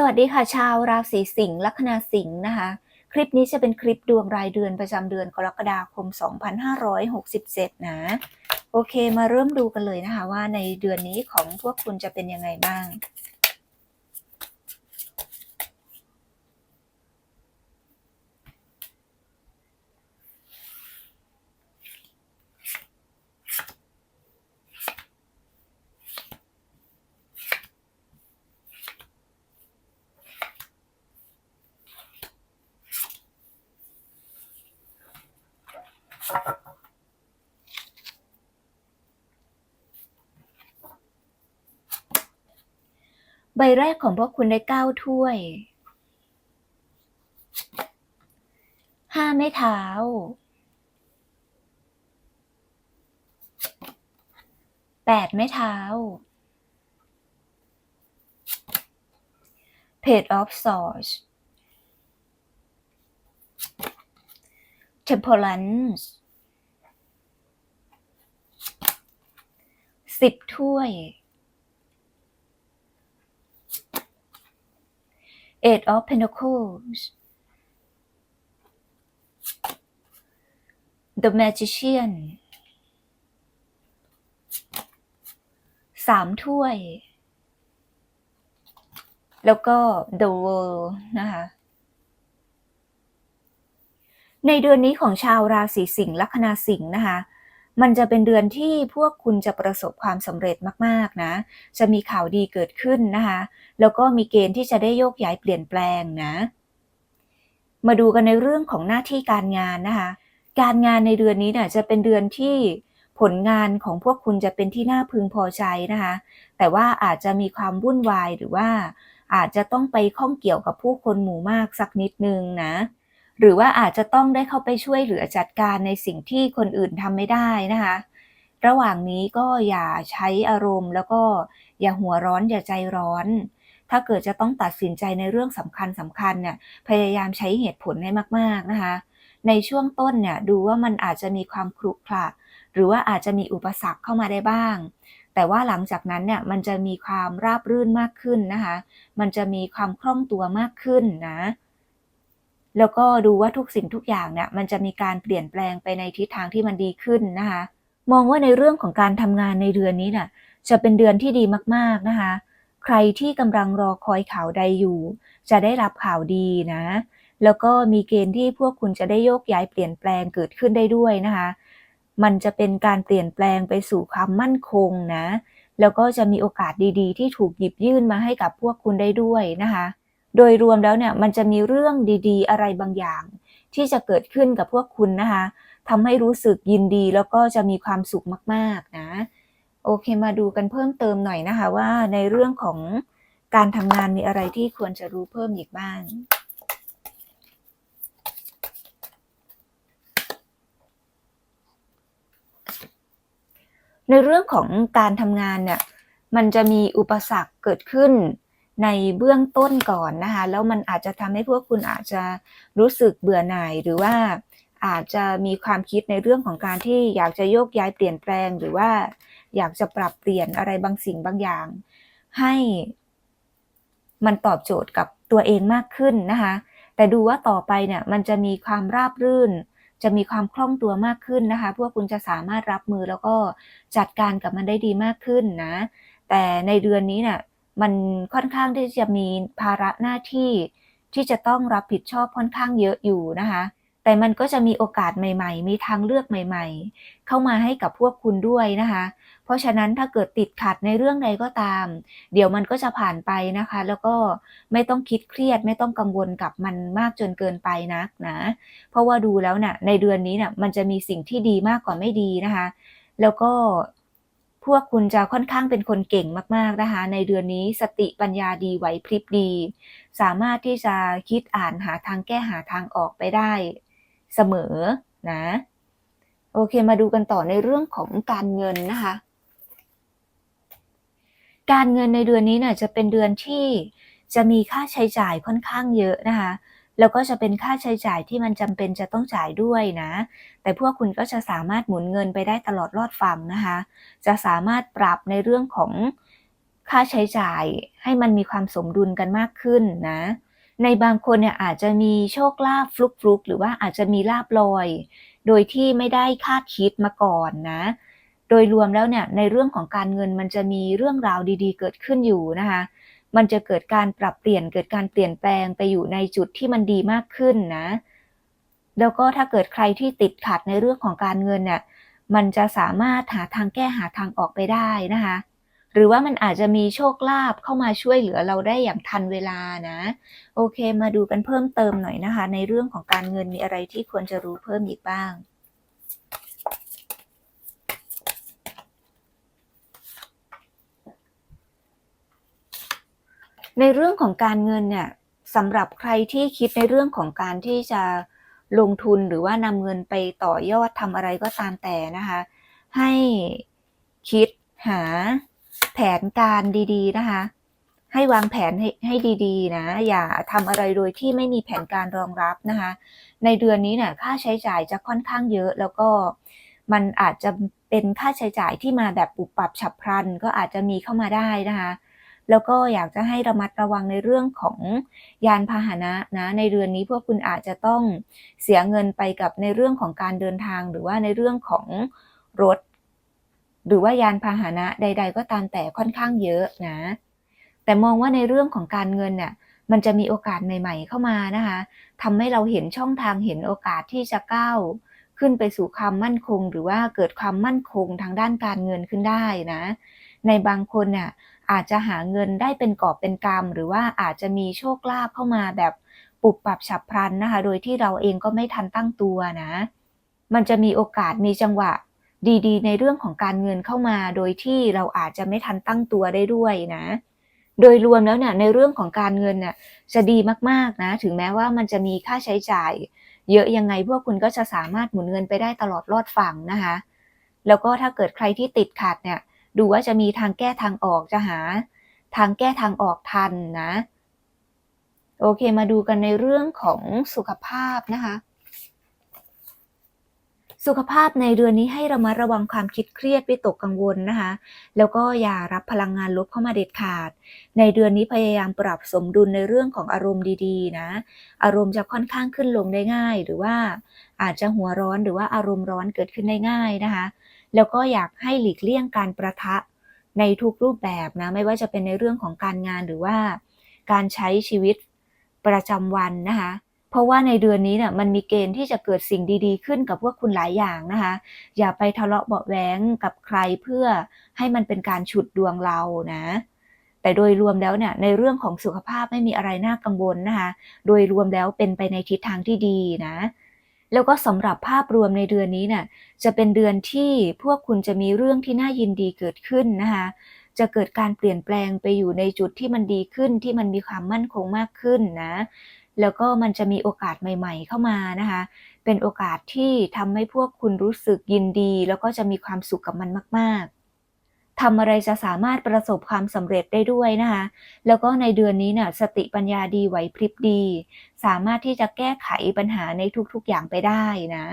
สวัสดีค่ะ ชาวราศีสิงห์ลัคนาสิงห์นะคะ คลิปนี้จะเป็นคลิปดวงรายเดือนประจำเดือนกรกฎาคม 2567 นะ โอเคมาเริ่มดูกันเลยนะคะว่าในเดือนนี้ของพวกคุณจะเป็นยังไงบ้าง ใบแรกของพวกคุณได้เก้าถ้วย ห้าไม้เท้า แปดไม้เท้า Page of Swords Temperance สิบถ้วย Eight of Pentacles The Magician สามถ้วย แล้วก็ The World นะคะ ในเดือนนี้ของชาวราศีสิงห์ลัคนาสิงห์นะคะ มันจะเป็นเดือนที่พวกคุณจะประสบความสำเร็จมากๆนะ จะมีข่าวดีเกิดขึ้นนะคะ แล้วก็มีเกณฑ์ที่จะได้โยกย้ายเปลี่ยนแปลงนะ มาดูกันในเรื่องของหน้าที่การงานนะคะ การงานในเดือนนี้เนี่ยจะเป็นเดือนที่ผลงานของพวกคุณจะเป็นที่น่าพึงพอใจนะคะ แต่ว่าอาจจะมีความวุ่นวายหรือว่าอาจจะต้องไปข้องเกี่ยวกับผู้คนหมู่มากสักนิดนึงนะ หรือว่าอาจจะต้องได้เข้าไปช่วยเหลือจัดการในสิ่งที่คนอื่นทำไม่ได้นะคะ ระหว่างนี้ก็อย่าใช้อารมณ์ แล้วก็อย่าหัวร้อนอย่าใจร้อน ถ้าเกิดจะต้องตัดสินใจในเรื่องสำคัญสำคัญเนี่ยพยายามใช้เหตุผลให้มาก ๆนะคะ ในช่วงต้นเนี่ยดูว่ามันอาจจะมีความครุขระหรือว่าอาจจะมีอุปสรรคเข้ามาได้บ้าง แต่ว่าหลังจากนั้นเนี่ยมันจะมีความราบรื่นมากขึ้นนะคะ มันจะมีความคล่องตัวมากขึ้นนะ แล้วก็ดูว่าทุกสิ่งทุกอย่างเนี่ยมันจะมีการเปลี่ยนแปลงไปในทิศทางที่มันดีขึ้นนะคะ มองว่าในเรื่องของการทำงานในเดือนนี้น่ะจะเป็นเดือนที่ดีมากๆนะคะ ใครที่กำลังรอคอยข่าวใดอยู่ จะได้รับข่าวดีนะ แล้วก็มีเกณฑ์ที่พวกคุณจะได้โยกย้ายเปลี่ยนแปลงเกิดขึ้นได้ด้วยนะคะ มันจะเป็นการเปลี่ยนแปลงไปสู่ความมั่นคงนะ แล้วก็จะมีโอกาสดีๆ ที่ถูกหยิบยื่นมาให้กับพวกคุณได้ด้วยนะคะ โดยรวมแล้วเนี่ยมันจะมีเรื่องดีๆ อะไรบางอย่าง ที่จะเกิดขึ้นกับพวกคุณนะคะทำให้รู้สึกยินดีแล้วก็จะมีความสุขมากๆนะโอเคมาดูกันเพิ่มเติมหน่อยนะคะว่าในเรื่องของการทำงานมีอะไรที่ควรจะรู้เพิ่มอีกบ้างในเรื่องของการทำงานเนี่ยมันจะมีอุปสรรคเกิดขึ้น ในเบื้องต้นก่อนนะคะ แล้วมันอาจจะทำให้พวกคุณอาจจะรู้สึกเบื่อหน่ายหรือว่าอาจจะมีความคิดในเรื่องของการที่อยากจะโยกย้ายเปลี่ยนแปลง หรือว่าอยากจะปรับเปลี่ยนอะไรบางสิ่งบางอย่าง ให้มันตอบโจทย์กับตัวเองมากขึ้นนะคะ แต่ดูว่าต่อไปเนี่ยมันจะมีความราบรื่น จะมีความคล่องตัวมากขึ้นนะคะ พวกคุณจะสามารถรับมือแล้วก็จัดการกับมันได้ดีมากขึ้นนะ แต่ในเดือนนี้เนี่ย มันค่อนข้างที่จะมีภาระหน้าที่ที่จะต้องรับผิดชอบค่อนข้างเยอะอยู่นะคะ แต่มันก็จะมีโอกาสใหม่ ๆ มีทางเลือกใหม่ ๆ เข้ามาให้กับพวกคุณด้วยนะคะ เพราะฉะนั้นถ้าเกิดติดขัดในเรื่องใดก็ตาม เดี๋ยวมันก็จะผ่านไปนะคะ แล้วก็ไม่ต้องคิดเครียด ไม่ต้องกังวลกับมันมากจนเกินไปนักนะ เพราะว่าดูแล้วเนี่ยในเดือนนี้เนี่ยมันจะมีสิ่งที่ดีมากกว่าไม่ดีนะคะ แล้วก็ วกคุณจะค่อนข้างเป็นคนเก่งมากๆนะคะ ในเดือนนี้สติปัญญาดีไหวพริบดี สามารถที่จะคิดอ่านหาทางแก้หาทางออกไปได้เสมอนะ โอเคมาดูกันต่อในเรื่องของการเงินนะคะ การเงินในเดือนนี้เนี่ยจะเป็นเดือนที่จะมีค่าใช้จ่ายค่อนข้างเยอะนะคะ แล้วก็จะเป็นค่าใช้จ่ายที่มันจำเป็นจะต้องจ่ายด้วยนะ แต่พวกคุณก็จะสามารถหมุนเงินไปได้ตลอดรอดฟังนะคะ จะสามารถปรับในเรื่องของค่าใช้จ่ายให้มันมีความสมดุลกันมากขึ้นนะ ในบางคนเนี่ยอาจจะมีโชคลาภฟลุกๆ หรือว่าอาจจะมีลาบลอย โดยที่ไม่ได้คาดคิดมาก่อนนะ โดยรวมแล้วเนี่ยในเรื่องของการเงินมันจะมีเรื่องราวดีๆ เกิดขึ้นอยู่นะคะ มันจะเกิดการปรับเปลี่ยนเกิดการเปลี่ยนแปลงไปอยู่ในจุดที่มันดีมากขึ้นนะ แล้วก็ถ้าเกิดใครที่ติดขัดในเรื่องของการเงินเนี่ยมันจะสามารถหาทางแก้หาทางออกไปได้นะคะ หรือว่ามันอาจจะมีโชคลาภเข้ามาช่วยเหลือเราได้อย่างทันเวลานะ โอเค มาดูกันเพิ่มเติมหน่อยนะคะ ในเรื่องของการเงินมีอะไรที่ควรจะรู้เพิ่มอีกบ้าง ในเรื่องของการเงินเนี่ยสำหรับใครที่คิดในเรื่องของการที่จะลงทุนหรือว่านำเงินไปต่อยอดทำอะไรก็ตามแต่นะคะ ให้คิดหาแผนการดีๆนะคะ ให้วางแผนให้ให้ดีๆนะ อย่าทำอะไรโดยที่ไม่มีแผนการรองรับนะคะ ในเดือนนี้เนี่ยค่าใช้จ่ายจะค่อนข้างเยอะแล้วก็มันอาจจะเป็นค่าใช้จ่ายที่มาแบบปุบปับฉับพลัน ก็อาจจะมีเข้ามาได้นะคะ แล้วก็อยากจะให้ระมัดระวังในเรื่องของยานพาหนะนะในเดือนนี้พวกคุณอาจจะต้องเสียเงินไปกับในเรื่องของการเดินทาง หรือว่าในเรื่องของรถ หรือว่ายานพาหนะใด ๆ ก็ตามแต่ค่อนข้างเยอะนะ แต่มองว่าในเรื่องของการเงินเนี่ยมันจะมีโอกาสใหม่ ๆ เข้ามานะคะทำให้เราเห็นช่องทางเห็นโอกาสที่จะก้าวขึ้นไปสู่ความมั่นคง หรือว่าเกิดความมั่นคงทางด้านการเงินขึ้นได้นะ ในบางคนเนี่ย อาจจะหาเงินได้เป็นกอบเป็นกำหรือว่าอาจจะมีโชคลาภเข้ามาแบบปุบปับฉับพลันนะคะ โดยที่เราเองก็ไม่ทันตั้งตัวนะ มันจะมีโอกาสมีจังหวะดีๆ ในเรื่องของการเงินเข้ามา โดยที่เราอาจจะไม่ทันตั้งตัวได้ด้วยนะ โดยรวมแล้วเนี่ยในเรื่องของการเงินน่ะจะดีมากๆนะ ถึงแม้ว่ามันจะมีค่าใช้จ่าย เยอะยังไงพวกคุณก็จะสามารถหมุนเงินไปได้ตลอดรอดฝั่งนะคะ แล้วก็ถ้าเกิดใครที่ติดขัดเนี่ย ดูว่าจะมีทางแก้ทางออกจะหา ทางแก้ทางออกทันนะ โอเคมาดูกันในเรื่องของสุขภาพนะคะ สุขภาพในเดือนนี้ให้ระมัดระวังความคิดเครียดวิตกกังวลนะคะ แล้วก็อย่ารับพลังงานลบเข้ามาเด็ดขาด ในเดือนนี้พยายามปรับสมดุลในเรื่องของอารมณ์ดีๆ นะ อารมณ์จะค่อนข้างขึ้นลงได้ง่าย หรือว่าอาจจะหัวร้อนหรือว่าอารมณ์ร้อนเกิดขึ้นได้ง่ายนะคะ แล้วก็อยากให้หลีกเลี่ยงการประทะในทุกรูปแบบนะ ไม่ว่าจะเป็นในเรื่องของการงานหรือว่าการใช้ชีวิตประจำวันนะคะ เพราะว่าในเดือนนี้เนี่ยมันมีเกณฑ์ที่จะเกิดสิ่งดีๆ ขึ้นกับพวกคุณหลายอย่างนะคะ อย่าไปทะเลาะเบาะแว้งกับใครเพื่อให้มันเป็นการฉุดดวงเรานะ แต่โดยรวมแล้วเนี่ยในเรื่องของสุขภาพไม่มีอะไรน่ากังวลนะคะ โดยรวมแล้วเป็นไปในทิศทางที่ดีนะ แล้วก็สำหรับภาพรวมในเดือนนี้เนี่ยจะเป็นเดือนที่พวกคุณจะมีเรื่องที่น่ายินดีเกิดขึ้นนะคะจะเกิดการเปลี่ยนแปลงไปอยู่ในจุดที่มันดีขึ้นที่มันมีความมั่นคงมากขึ้นนะ แล้วก็มันจะมีโอกาสใหม่ ๆ เข้ามานะคะ เป็นโอกาสที่ทำให้พวกคุณรู้สึกยินดี แล้วก็จะมีความสุขกับมันมาก ๆ ทำอะไรจะสามารถประสบความสำเร็จได้ด้วยนะคะ แล้วก็ในเดือนนี้เนี่ยสติปัญญาดีไหวพริบดี สามารถที่จะแก้ไขปัญหาในทุกๆอย่างไปได้นะ